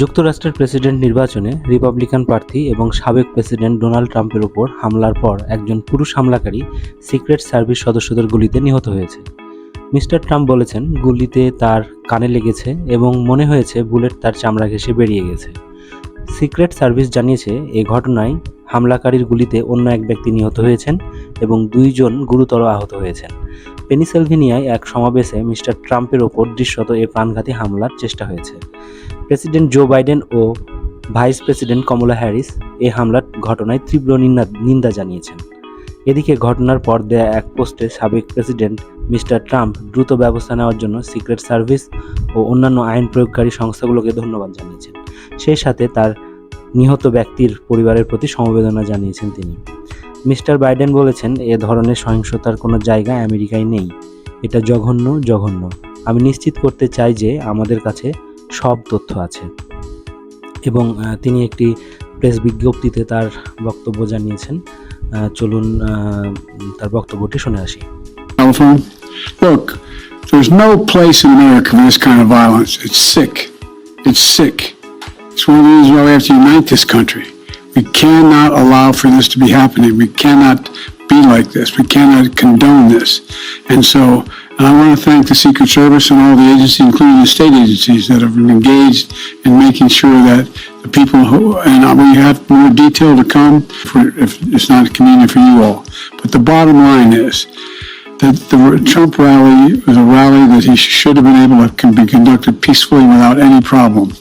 যুক্তরাষ্ট্রের প্রেসিডেন্ট নির্বাচনে রিপাবলিকান প্রার্থী এবং সাবেক প্রেসিডেন্ট ডোনাল্ড ট্রাম্পের ওপর হামলার পর একজন পুরুষ হামলাকারী সিক্রেট সার্ভিস সদস্যদের গুলিতে নিহত হয়েছে। মিস্টার ট্রাম্প বলেছেন, গুলিতে তার কানে লেগেছে এবং মনে হয়েছে বুলেট তার চামড়া ঘেঁষে বেরিয়ে গেছে। সিক্রেট সার্ভিস জানিয়েছে, এ ঘটনায় হামলাকারীর গুলিতে অন্য এক ব্যক্তি নিহত হয়েছেন এবং দুইজন গুরুতর আহত হয়েছেন। পেনিসেলভেনিয়ায় এক সমাবেশে মিস্টার ট্রাম্পের ওপর দৃশ্যত এ প্রাণঘাতী হামলার চেষ্টা হয়েছে। প্রেসিডেন্ট জো বাইডেন ও ভাইস প্রেসিডেন্ট কমলা হ্যারিস এই হামলার ঘটনায় তীব্র নিন্দা জানিয়েছেন। এদিকে ঘটনার পর দেয়া এক পোস্টে সাবেক প্রেসিডেন্ট মিস্টার ট্রাম্প দ্রুত ব্যবস্থা নেওয়ার জন্য সিক্রেট সার্ভিস ও অন্যান্য আইন প্রয়োগকারী সংস্থাগুলোকে ধন্যবাদ জানিয়েছেন। সেই সাথে তার নিহত ব্যক্তির পরিবারের প্রতি সমবেদনা জানিয়েছেন তিনি। মিস্টার বাইডেন বলেছেন, এ ধরনের সহিংসতার কোনো জায়গা আমেরিকায় নেই। এটা জঘন্য জঘন্য। আমি নিশ্চিত করতে চাই যে আমাদের কাছে সব তথ্য আছে এবং তিনি একটি প্রেস বিজ্ঞপ্তিতে তার বক্তব্য জানিয়েছেন চলুন তার বক্তব্যটি শুনে আসি. Look, there's no place in America for this kind of violence. It's sick. It's sick. It's one of the reasons why we have to unite this country. We cannot allow for this to be happening. We cannot be like this. We cannot condone this. And so, and I want to thank the Secret Service and all the agencies, including the state agencies, that have been engaged in making sure that the people who, and we have more detail to come for, if it's not convenient for you all. But the bottom line is, that the Trump rally was a rally that he should have been able to be conducted peacefully without any problem.